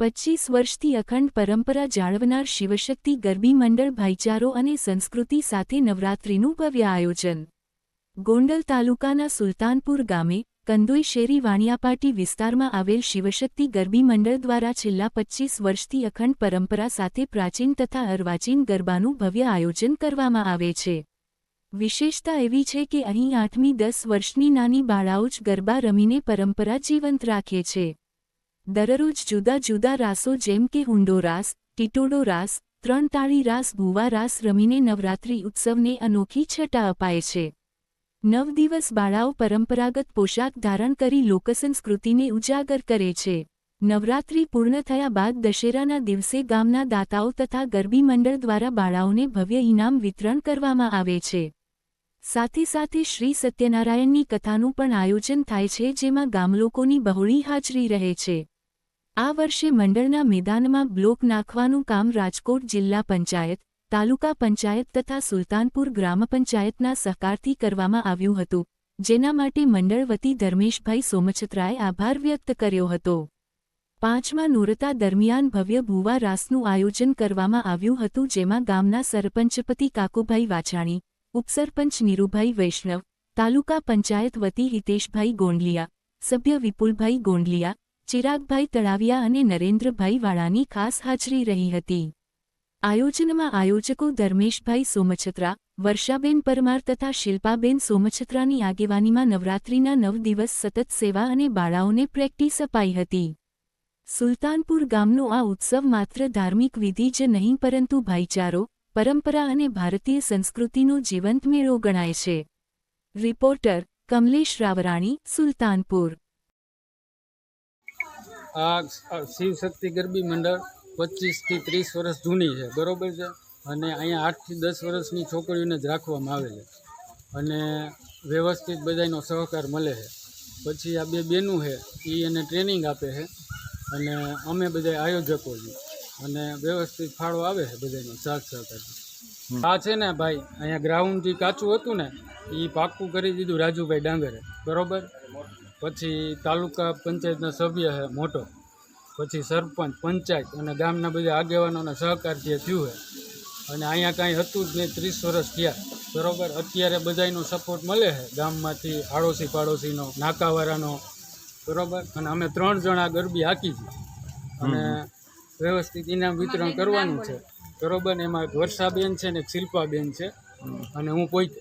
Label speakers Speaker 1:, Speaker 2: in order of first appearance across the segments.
Speaker 1: પચીસ વર્ષથી અખંડ પરંપરા જાળવનાર શિવશક્તિ ગરબી મંડળ ભાઈચારો અને સંસ્કૃતિ સાથે નવરાત્રિનું ભવ્ય આયોજન. ગોંડલ તાલુકાના સુલતાનપુર ગામે, કંદોઈ શેરી વાણિયાપાટી વિસ્તારમાં આવેલ શિવશક્તિ ગરબી મંડળ દ્વારા છેલ્લા પચીસ વર્ષથી અખંડ પરંપરા સાથે પ્રાચીન તથા અર્વાચીન ગરબાનું ભવ્ય આયોજન કરવામાં આવે છે. વિશેષતા એવી છે કે અહીં આઠમી દસ વર્ષની નાની બાળાઓ જ ગરબા રમીને પરંપરા જીવંત રાખે છે. દરરોજ જુદા જુદા રાસો જેમ કે હુંડો રાસ ટીટોડો રાસ, ત્રણ તાળી રાસ ભૂવા રાસ રમીને નવરાત્રિ ઉત્સવને અનોખી છટા અપાય છે. નવ દિવસ બાળાઓ પરંપરાગત પોશાક ધારણ કરી લોકસંસ્કૃતિને ઉજાગર કરે છે. નવરાત્રિ પૂર્ણ થયા બાદ દશેરાના દિવસે ગામના દાતાઓ તથા ગરબી મંડળ દ્વારા બાળાઓને ભવ્ય ઇનામ વિતરણ કરવામાં આવે છે. સાથે સાથે શ્રી સત્યનારાયણની કથાનું પણ આયોજન થાય છે જેમાં ગામલોકોની બહોળી હાજરી રહે છે. આ વર્ષે મંડળના મેદાનમાં બ્લોક નાખવાનું કામ રાજકોટ જિલ્લા પંચાયત, તાલુકા પંચાયત તથા સુલતાનપુર ગ્રામ પંચાયતના સહકારથી કરવામાં આવ્યું હતું, જેના માટે મંડળ વતી ધર્મેશભાઈ સોમછત્રાએ આભાર વ્યક્ત કર્યો હતો. પાંચમા નૂરતા દરમિયાન ભવ્ય ભુવા રાસનું આયોજન કરવામાં આવ્યું હતું, જેમાં ગામના સરપંચપતિ કાકુભાઈ વાછાણી, ઉપસરપંચ નીરુભાઈ વૈષ્ણવ, તાલુકા પંચાયત વતી હિતેશભાઈ ગોંડલિયા, સભ્ય વિપુલભાઈ ગોંડલિયા ચિરાગભાઈ તળાવિયા અને નરેન્દ્રભાઈ વાળાની ખાસ હાજરી રહી હતી. આયોજનમાં આયોજકો ધર્મેશભાઈ સોમછત્રા, વર્ષાબેન પરમાર તથા શિલ્પાબેન સોમછત્રાની આગેવાનીમાં નવરાત્રિના નવ દિવસ સતત સેવા અને બાળાઓને પ્રેક્ટિસ અપાઈ હતી. સુલતાનપુર ગામનો આ ઉત્સવ માત્ર ધાર્મિક વિધિ જ નહીં પરંતુ ભાઈચારો, પરંપરા અને ભારતીય સંસ્કૃતિનો જીવંત મેળો ગણાય છે. રિપોર્ટર કમલેશ રાવરાણી, સુલતાનપુર.
Speaker 2: આ શિવશક્તિ ગરબી મંડળ પચીસથી ત્રીસ વર્ષ જૂની છે બરોબર છે? અને અહીંયા આઠથી દસ વર્ષની છોકરીઓને જ રાખવામાં આવે છે. અને વ્યવસ્થિત બધાનો સહકાર મળે છે. પછી આ બે બેનું છે એ એને ટ્રેનિંગ આપે છે. અને અમે બધા આયોજકો છીએ. અને વ્યવસ્થિત ફાળો આવે છે બધાનો સાથ સહકારથી. આ છે ને ભાઈ અહીંયા ગ્રાઉન્ડ જે કાચું હતું ને એ પાક્કું કરી દીધું રાજુભાઈ ડાંગરે. બરોબર? પછી તાલુકા પંચાયતના સભ્ય છે મોટો. પછી સરપંચ પંચાયત અને ગામના બધા આગેવાનોના સહકારથી જે થયું છે અને અહીંયા કાંઈ હતું જ નહીં ત્રીસ વર્ષ થયા. બરોબર? અત્યારે બધાનો સપોર્ટ મળે છે ગામમાંથી આડોશી પાડોશીનો નાકાવાળાનો. બરોબર? અને અમે ત્રણ જણા ગરબી હાકી છે. અને વ્યવસ્થિત ઇનામ વિતરણ કરવાનું છે. બરોબર? એમાં એક વર્ષાબેન છે ને એક શિલ્પાબેન છે. અને હું પોઈતે.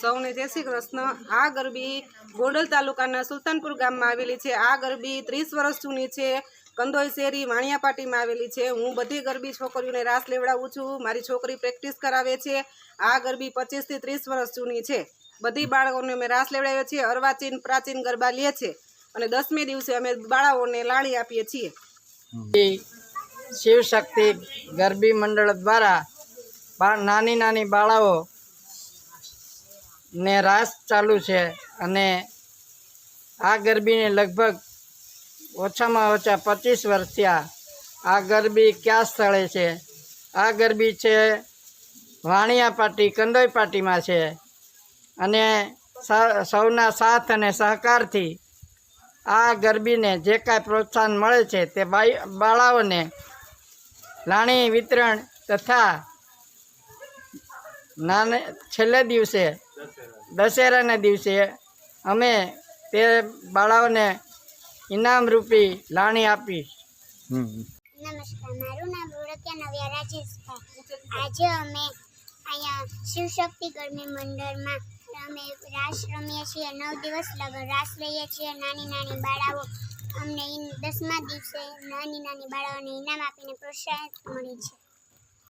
Speaker 3: સૌને જય શ્રી કૃષ્ણ. આ ગરબી ગોંડલ તાલુકાના સુલતાનપુર ગામમાં આવેલી છે. આ ગરબી ત્રીસ વર્ષ જૂની છે. કંદોઈ શેરી વાણિયાપાટીમાં આવેલી છે. હું બધી ગરબી છોકરીઓને રાસ લેવડાવું છું. મારી છોકરી પ્રેક્ટિસ કરાવે છે. આ ગરબી પચીસથી ત્રીસ વર્ષ જૂની છે. બધી બાળકોને અમે રાસ લેવડાવીએ છીએ. અર્વાચીન, પ્રાચીન ગરબા લે છે. અને દસમી દિવસે અમે બાળાઓને લાળી આપીએ છીએ.
Speaker 4: શિવશક્તિ ગરબી મંડળ દ્વારા નાની નાની બાળાઓ ને રાસ ચાલુ છે અને આ ગરબીને લગભગ ઓછામાં ઓછા પચીસ વર્ષ આ ગરબી કયા સ્થળે છે? આ ગરબી છે વાણિયા પાટી, કંદોઈ પાટીમાં છે. અને સૌના સાથ અને સહકારથી આ ગરબીને જે કાંઈ પ્રોત્સાહન મળે છે તે બાળાઓને લાણી વિતરણ તથા નાને, છેલ્લે દિવસે દશેરાના દિવસે અમે તે બાળાઓને ઇનામરૂપી લાણી આપી.
Speaker 5: નમસ્કાર મારું નામ રોડકિયા નવ્યા રાજેશભાઈ આજે અમે અહીંયા શિવશક્તિ ગરમી મંડળમાં અમે રાસ રમીએ છીએ નવ દિવસ લગન રાસ લઈએ છીએ. નાની નાની બાળાઓ અમને દસમા દિવસે નાની નાની બાળાઓને ઇનામ આપીને પ્રોત્સાહિત મળી છે.